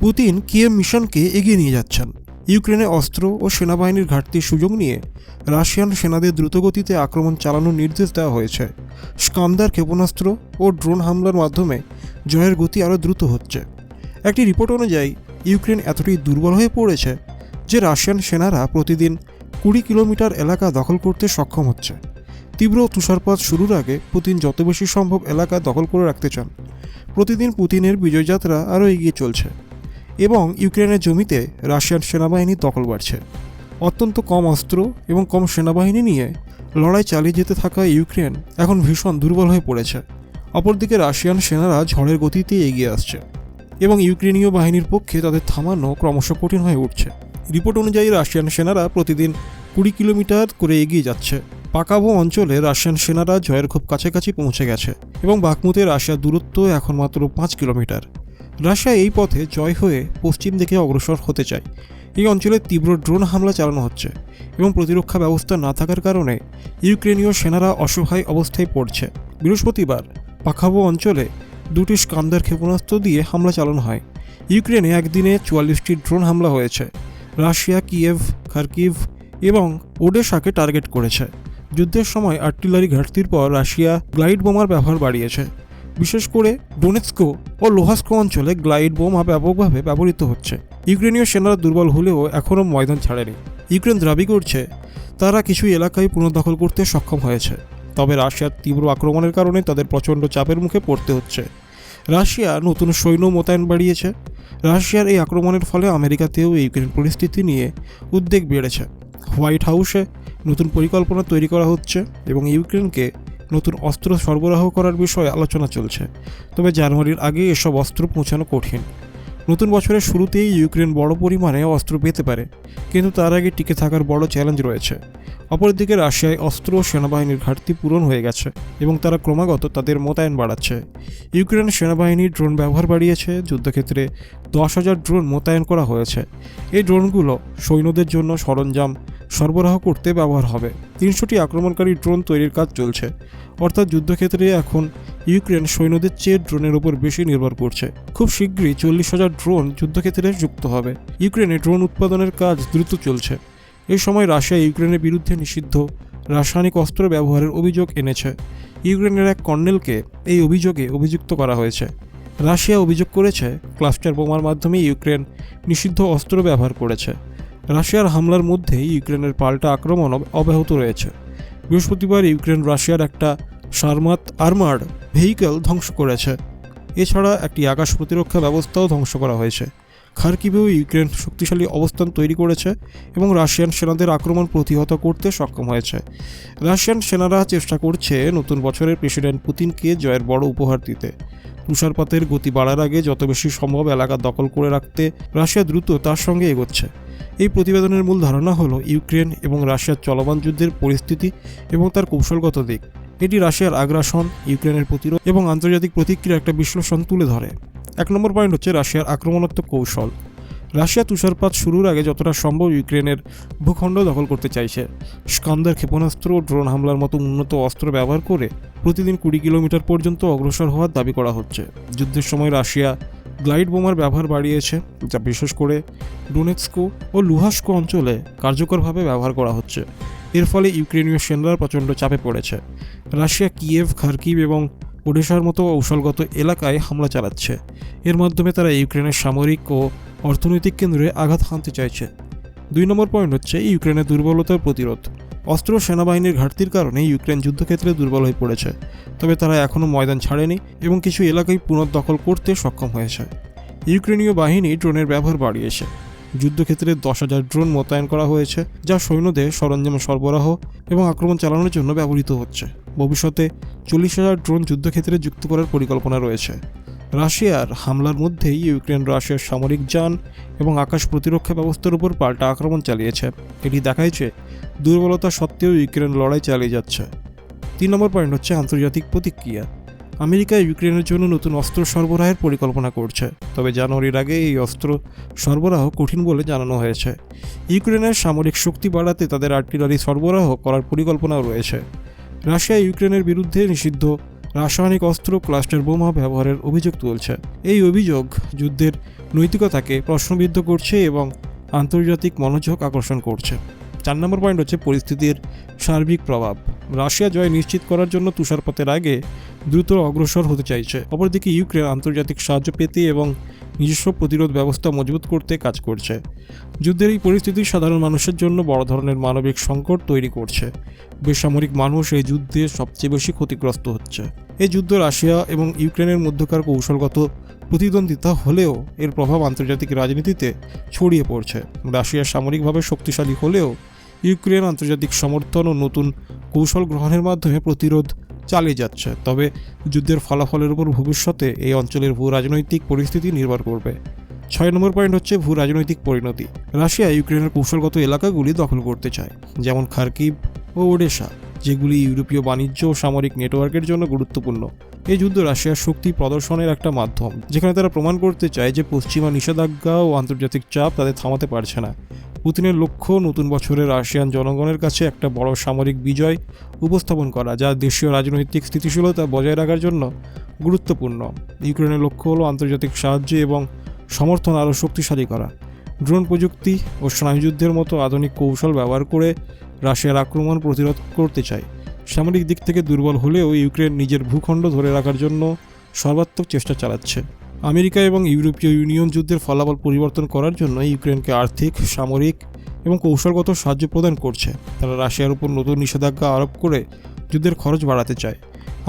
Putin Kyiv মিশনকে এগিয়ে নিয়ে যাচ্ছেন। ইউক্রেনে অস্ত্র ও সেনাবাহিনীর ঘাটতির সুযোগ নিয়ে রাশিয়ান সেনাদের দ্রুতগতিতে আক্রমণ চালানোর নির্দেশ দেওয়া হয়েছে। স্কান্দার ক্ষেপণাস্ত্র ও ড্রোন হামলার মাধ্যমে জয়ের গতি আরও দ্রুত হচ্ছে। একটি রিপোর্ট অনুযায়ী, ইউক্রেন এতটাই দুর্বল হয়ে পড়েছে যে রাশিয়ান সেনারা প্রতিদিন কুড়ি কিলোমিটার এলাকা দখল করতে সক্ষম হচ্ছে। তীব্র তুষারপাত শুরুর আগে পুতিন যত বেশি সম্ভব এলাকা দখল করে রাখতে চান। প্রতিদিন পুতিনের বিজয়যাত্রা আরও এগিয়ে চলছে। এবং ইউক্রেনের জমিতে রাশিয়ান সেনাবাহিনী দখল বাড়ছে। অত্যন্ত কম অস্ত্র এবং কম সেনাবাহিনী নিয়ে লড়াই চালিয়ে যেতে থাকা ইউক্রেন এখন ভীষণ দুর্বল হয়ে পড়েছে। অপরদিকে রাশিয়ান সেনারা ঝড়ের গতিতে এগিয়ে আসছে এবং ইউক্রেনীয় বাহিনীর পক্ষে তাদের থামানো ক্রমশ কঠিন হয়ে উঠছে। রিপোর্ট অনুযায়ী রাশিয়ান সেনারা প্রতিদিন কুড়ি কিলোমিটার করে এগিয়ে যাচ্ছে। পাকাবো অঞ্চলে রাশিয়ান সেনারা জয়ের খুব কাছাকাছি পৌঁছে গেছে এবং বাকমুতে রাশিয়ার দূরত্ব এখন মাত্র পাঁচ কিলোমিটার। রাশিয়া এই পথে জয় হয়ে পশ্চিম দিকে অগ্রসর হতে চায়। এই অঞ্চলে তীব্র ড্রোন হামলা চালানো হচ্ছে এবং প্রতিরক্ষা ব্যবস্থা না থাকার কারণে ইউক্রেনীয় সেনারা অসহায় অবস্থায় পড়ছে। বৃহস্পতিবার পাখাবো অঞ্চলে দুটি স্কান্দার ক্ষেপণাস্ত্র দিয়ে হামলা চালানো হয়। ইউক্রেনে একদিনে চুয়াল্লিশটি ড্রোন হামলা হয়েছে। রাশিয়া, কিয়েভ, খার্কিভ এবং ওডেশাকে টার্গেট করেছে। যুদ্ধের সময় আর্টিলারি ঘাটতির পর রাশিয়া গ্লাইড বোমার ব্যবহার বাড়িয়েছে। বিশেষ করে ডোনেৎস্কো ও লোহাস্কো অঞ্চলে গ্লাইড বোমা ব্যাপকভাবে ব্যবহৃত হচ্ছে। ইউক্রেনীয় সেনারা দুর্বল হলেও এখনও ময়দান ছাড়েনি। ইউক্রেন দাবি করছে, তারা কিছু এলাকায় পুনর্দখল করতে সক্ষম হয়েছে। তবে রাশিয়ার তীব্র আক্রমণের কারণে তাদের প্রচণ্ড চাপের মুখে পড়তে হচ্ছে। রাশিয়া নতুন সৈন্য মোতায়েন বাড়িয়েছে। রাশিয়ার এই আক্রমণের ফলে আমেরিকাতেও ইউক্রেন পরিস্থিতি নিয়ে উদ্বেগ বেড়েছে। হোয়াইট হাউসে নতুন পরিকল্পনা তৈরি করা হচ্ছে এবং ইউক্রেনকে নতুন অস্ত্র সরবরাহ করার বিষয়ে আলোচনা চলছে। তবে জানুয়ারির আগে এসব অস্ত্র পৌঁছানো কঠিন। নতুন বছরের শুরুতেই ইউক্রেন বড় পরিমাণে অস্ত্র পেতে পারে, কিন্তু তার আগে টিকে থাকার বড় চ্যালেঞ্জ রয়েছে। অপরদিকে রাশিয়ায় অস্ত্র সেনাবাহিনীর ঘাটতি পূরণ হয়ে গেছে এবং তারা ক্রমাগত তাদের মোতায়েন বাড়াচ্ছে। ইউক্রেন সেনাবাহিনী ড্রোন ব্যবহার বাড়িয়েছে, যুদ্ধক্ষেত্রে দশ হাজার ড্রোন মোতায়েন করা হয়েছে। এই ড্রোনগুলো সৈন্যদের জন্য সরঞ্জাম সরবরাহ করতে ব্যবহার হবে। তিনশোটি আক্রমণকারী ড্রোন তৈরির কাজ চলছে। অর্থাৎ যুদ্ধক্ষেত্রে এখন ইউক্রেন সৈন্যদের চেয়ে ড্রোনের উপর বেশি নির্ভর করছে। খুব শীঘ্রই চল্লিশ হাজার ড্রোন যুদ্ধক্ষেত্রে যুক্ত হবে। ইউক্রেনে ড্রোন উৎপাদনের কাজ দ্রুত চলছে। এই সময় রাশিয়া ইউক্রেনের বিরুদ্ধে নিষিদ্ধ রাসায়নিক অস্ত্র ব্যবহারের অভিযোগ এনেছে। ইউক্রেনের এক কর্নেলকে এই অভিযোগে অভিযুক্ত করা হয়েছে। রাশিয়া অভিযোগ করেছে, ক্লাস্টার বোমার মাধ্যমে ইউক্রেন নিষিদ্ধ অস্ত্র ব্যবহার করেছে। রাশিয়ার হামলার মধ্যেই ইউক্রেনের পাল্টা আক্রমণ অব- অব্যাহত রয়েছে। বৃহস্পতিবার ইউক্রেন রাশিয়ার একটা সারমাত আর্মার্ড ভেহিকেল ধ্বংস করেছে। এছাড়া একটি আকাশ প্রতিরক্ষা ব্যবস্থাও ধ্বংস করা হয়েছে। খার্কিভেও ইউক্রেন শক্তিশালী অবস্থান তৈরি করেছে এবং রাশিয়ান সেনাদের আক্রমণ প্রতিহত করতে সক্ষম হয়েছে। রাশিয়ান সেনারা চেষ্টা করছে নতুন বছরের প্রেসিডেন্ট পুতিনকে জয়ের বড় উপহার দিতে। তুষারপাতের গতি বাড়ার আগে যত বেশি সম্ভব এলাকা দখল করে রাখতে রাশিয়া দ্রুত তার সঙ্গে এগোচ্ছে। এই প্রতিবেদনের মূল ধারণা হলো ইউক্রেন এবং রাশিয়ার চলমান যুদ্ধের পরিস্থিতি এবং তার কৌশলগত দিক। এটি রাশিয়ার আগ্রাসন, ইউক্রেনের প্রতিরোধ এবং আন্তর্জাতিক প্রতিক্রিয়া একটা বিশ্লেষণ তুলে ধরে। এক নম্বর পয়েন্ট হচ্ছে রাশিয়ার আক্রমণাত্মক কৌশল। রাশিয়া তুষারপাত শুরুর আগে যতটা সম্ভব ইউক্রেনের ভূখণ্ড দখল করতে চাইছে। স্কান্দার ক্ষেপণাস্ত্র ও ড্রোন হামলার মতো উন্নত অস্ত্র ব্যবহার করে প্রতিদিন কুড়ি কিলোমিটার পর্যন্ত অগ্রসর হওয়ার দাবি করা হচ্ছে। যুদ্ধের সময় রাশিয়া গ্লাইড বোমার ব্যবহার বাড়িয়েছে, যা বিশেষ করে ডোনেৎস্কো ও লুহাস্কো অঞ্চলে কার্যকরভাবে ব্যবহার করা হচ্ছে। এর ফলে ইউক্রেনীয় সেনারা প্রচণ্ড চাপে পড়েছে। রাশিয়া, কিয়েভ, খার্কিভ এবং ওডেশার মতো কৌশলগত এলাকায় হামলা চালাচ্ছে। এর মাধ্যমে তারা ইউক্রেনের সামরিক ও অর্থনৈতিক কেন্দ্রে আঘাত হানতে চাইছে। দুই নম্বর পয়েন্ট হচ্ছে ইউক্রেনের দুর্বলতার প্রতিরোধ। অস্ত্র, সেনাবাহিনীর ঘাটতির কারণে ইউক্রেন যুদ্ধক্ষেত্রে দুর্বল হয়ে পড়েছে। তবে তারা এখনও ময়দান ছাড়েনি এবং কিছু এলাকায় পুনর্দখল করতে সক্ষম হয়েছে। ইউক্রেনীয় বাহিনী ড্রোনের ব্যবহার বাড়িয়েছে। যুদ্ধক্ষেত্রে দশ হাজার ড্রোন মোতায়েন করা হয়েছে, যা সৈন্যদের সরঞ্জাম সরবরাহ এবং আক্রমণ চালানোর জন্য ব্যবহৃত হচ্ছে। ভবিষ্যতে চল্লিশ হাজার ড্রোন যুদ্ধক্ষেত্রে যুক্ত করার পরিকল্পনা রয়েছে। রাশিয়ার হামলার মধ্যেই ইউক্রেন রাশিয়ার সামরিক যান এবং আকাশ প্রতিরক্ষা ব্যবস্থার উপর পাল্টা আক্রমণ চালিয়েছে। এটি দেখাইছে দুর্বলতা সত্ত্বেও ইউক্রেন লড়াই চালিয়ে যাচ্ছে। তিন নম্বর পয়েন্ট হচ্ছে আন্তর্জাতিক প্রতিক্রিয়া। আমেরিকা ইউক্রেনের জন্য নতুন অস্ত্র সরবরাহের পরিকল্পনা করছে। তবে জানুয়ারির আগে এই অস্ত্র সরবরাহ কঠিন বলে জানানো হয়েছে। ইউক্রেনের সামরিক শক্তি বাড়াতে তাদের আর্টিলারি সরবরাহ করার পরিকল্পনাও রয়েছে। রাশিয়া ইউক্রেনের বিরুদ্ধে নিষিদ্ধ রাসায়নিক অস্ত্র ক্লাস্টার বোমা ব্যবহারের অভিযোগ তুলছে। এই অভিযোগ যুদ্ধের নৈতিকতাকে প্রশ্নবিদ্ধ করছে এবং আন্তর্জাতিক মনোযোগ আকর্ষণ করছে। চার নম্বর পয়েন্ট হচ্ছে পরিস্থিতির সার্বিক প্রভাব। রাশিয়া জয় নিশ্চিত করার জন্য তুষারপাতের আগে দ্রুত অগ্রসর হতে চাইছে। অপরদিকে ইউক্রেন আন্তর্জাতিক সাহায্য পেতে এবং নিজস্ব প্রতিরোধ ব্যবস্থা মজবুত করতে কাজ করছে। যুদ্ধের এই পরিস্থিতি সাধারণ মানুষের জন্য বড় ধরনের মানবিক সংকট তৈরি করছে। বেসামরিক মানুষ এই যুদ্ধে সবচেয়ে বেশি ক্ষতিগ্রস্ত হচ্ছে। এই যুদ্ধ রাশিয়া এবং ইউক্রেনের মধ্যকার কৌশলগত প্রতিদ্বন্দ্বিতা হলেও এর প্রভাব আন্তর্জাতিক রাজনীতিতে ছড়িয়ে পড়ছে। রাশিয়া সামরিকভাবে শক্তিশালী হলেও ইউক্রেন আন্তর্জাতিক সমর্থন ও নতুন কৌশল গ্রহণের মাধ্যমে প্রতিরোধ চালিয়ে যাচ্ছে। তবে যুদ্ধের ফলাফলের উপর ভবিষ্যতে এই অঞ্চলের ভূ রাজনৈতিক পরিস্থিতি নির্ভর করবে। ছয় নম্বর পয়েন্ট হচ্ছে ভূ রাজনৈতিক পরিণতি। রাশিয়া ইউক্রেনের কৌশলগত এলাকাগুলি দখল করতে চায়, যেমন খার্কিভ ও ওডেশা। যেগুলি ইউরোপীয় বাণিজ্য ও সামরিক নেটওয়ার্কের জন্য গুরুত্বপূর্ণ। এই যুদ্ধ রাশিয়ার শক্তি প্রদর্শনের একটা মাধ্যম, যেখানে তারা প্রমাণ করতে চায় যে পশ্চিমা নিষেধাজ্ঞা ও আন্তর্জাতিক চাপ তাদের থামাতে পারছে না। পুতিনের লক্ষ্য নতুন বছরে রাশিয়ান জনগণের কাছে একটা বড় সামরিক বিজয় উপস্থাপন করা, যা দেশীয় রাজনৈতিক স্থিতিশীলতা বজায় রাখার জন্য গুরুত্বপূর্ণ। ইউক্রেনের লক্ষ্য হলো আন্তর্জাতিক সাহায্য এবং সমর্থন আরও শক্তিশালী করা। ড্রোন প্রযুক্তি ও স্নায়ুযুদ্ধের মতো আধুনিক কৌশল ব্যবহার করে রাশিয়ার আক্রমণ প্রতিরোধ করতে চায়। সামরিক দিক থেকে দুর্বল হলেও ইউক্রেন নিজের ভূখণ্ড ধরে রাখার জন্য সর্বাত্মক চেষ্টা চালাচ্ছে। আমেরিকা এবং ইউরোপীয় ইউনিয়ন যুদ্ধের ফলাফল পরিবর্তন করার জন্য ইউক্রেনকে আর্থিক, সামরিক এবং কৌশলগত সাহায্য প্রদান করছে। তারা রাশিয়ার উপর নতুন নিষেধাজ্ঞা আরোপ করে যুদ্ধের খরচ বাড়াতে চায়।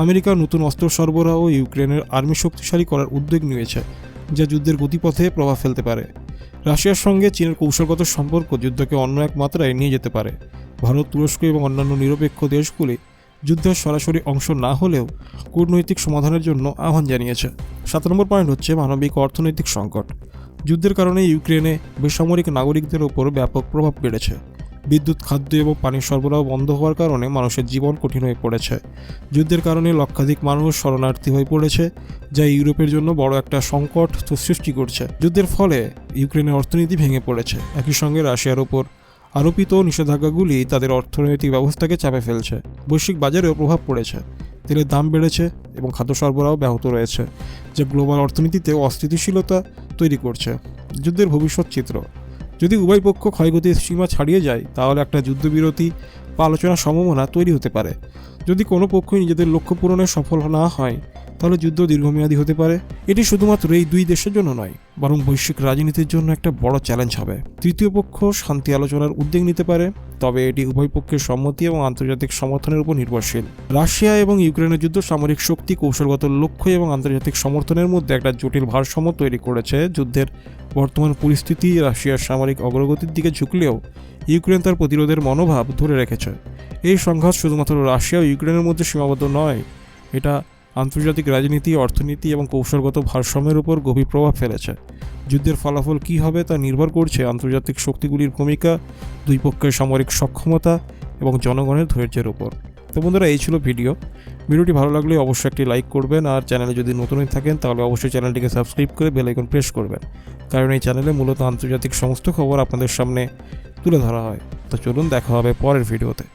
আমেরিকা নতুন অস্ত্র সরবরাহ ও ইউক্রেনের আর্মি শক্তিশালী করার উদ্যোগ নিয়েছে, যা যুদ্ধের গতিপথে প্রভাব ফেলতে পারে। রাশিয়ার সঙ্গে চীনের কৌশলগত সম্পর্ক যুদ্ধকে অন্য এক মাত্রায় নিয়ে যেতে পারে। ভারত, তুরস্ক এবং অন্যান্য নিরপেক্ষ দেশগুলি যুদ্ধের সরাসরি অংশ না হলেও কূটনৈতিক সমাধানের জন্য আহ্বান জানিয়েছে। সাত নম্বর পয়েন্ট হচ্ছে মানবিক অর্থনৈতিক সংকট। যুদ্ধের কারণে ইউক্রেনে বেসামরিক নাগরিকদের ওপর ব্যাপক প্রভাব বেড়েছে বিদ্যুৎ, খাদ্য এবং পানির সরবরাহ বন্ধ হওয়ার কারণে মানুষের জীবন কঠিন হয়ে পড়েছে। যুদ্ধের কারণে লক্ষাধিক মানুষ শরণার্থী হয়ে পড়েছে, যা ইউরোপের জন্য বড় একটা সংকট সৃষ্টি করছে। যুদ্ধের ফলে ইউক্রেনের অর্থনীতি ভেঙে পড়েছে। একই সঙ্গে রাশিয়ার ওপর আরোপিত নিষেধাজ্ঞাগুলি তাদের অর্থনৈতিক ব্যবস্থাকে চাপে ফেলছে। বৈশ্বিক বাজারেও প্রভাব পড়েছে। তেলের দাম বেড়েছে এবং খাদ্য সরবরাহ ব্যাহত রয়েছে, যা গ্লোবাল অর্থনীতিতে অস্থিতিশীলতা তৈরি করছে। যুদ্ধের ভবিষ্যৎ চিত্র যদি উভয় পক্ষ ক্ষয়ক্ষতির সীমা ছাড়িয়ে যায়, তাহলে একটা যুদ্ধবিরতি বা আলোচনার সম্ভাবনা তৈরি হতে পারে। যদি কোনো পক্ষই নিজেদের লক্ষ্য পূরণে সফল না হয়, তাহলে যুদ্ধ দীর্ঘমেয়াদী হতে পারে। এটি শুধুমাত্র এই দুই দেশের জন্য নয়, বরং বৈশ্বিক রাজনীতির জন্য একটা বড় চ্যালেঞ্জ হবে। তৃতীয় পক্ষ শান্তি আলোচনার উদ্যোগ নিতে পারে, তবে এটি উভয় পক্ষের সম্মতি এবং আন্তর্জাতিক সমর্থনের উপর নির্ভরশীল। রাশিয়া এবং ইউক্রেনের যুদ্ধ সামরিক শক্তি কৌশলগত লক্ষ্য এবং আন্তর্জাতিক সমর্থনের মধ্যে একটা জটিল ভারসাম্য তৈরি করেছে যুদ্ধের বর্তমান পরিস্থিতি রাশিয়ার সামরিক অগ্রগতির দিকে ঝুঁকলেও ইউক্রেন তার প্রতিরোধের মনোভাব ধরে রেখেছে। এই সংঘাত শুধুমাত্র রাশিয়া ও ইউক্রেনের মধ্যে সীমাবদ্ধ নয়, এটা আন্তর্জাতিক রাজনীতি, অর্থনীতি এবং কৌশলগত ভারসাম্যের উপর গভীর প্রভাব ফেলেছে। যুদ্ধের ফলাফল কী হবে তা নির্ভর করছে আন্তর্জাতিক শক্তিগুলির ভূমিকা, দুই পক্ষের সামরিক সক্ষমতা এবং জনগণের ধৈর্যের উপর। তো বন্ধুরা, এই ছিল ভিডিও। ভিডিওটি ভালো লাগলে অবশ্যই একটি লাইক করবেন, আর চ্যানেলে যদি নতুন হয়ে থাকেন, তাহলে অবশ্যই চ্যানেলটিকে সাবস্ক্রাইব করে বেল আইকন প্রেস করবেন। কারণ এই চ্যানেলে মূলত আন্তর্জাতিক সমস্ত খবর আপনাদের সামনে তুলে ধরা হয়। তো চলুন, দেখা হবে পরের ভিডিওতে।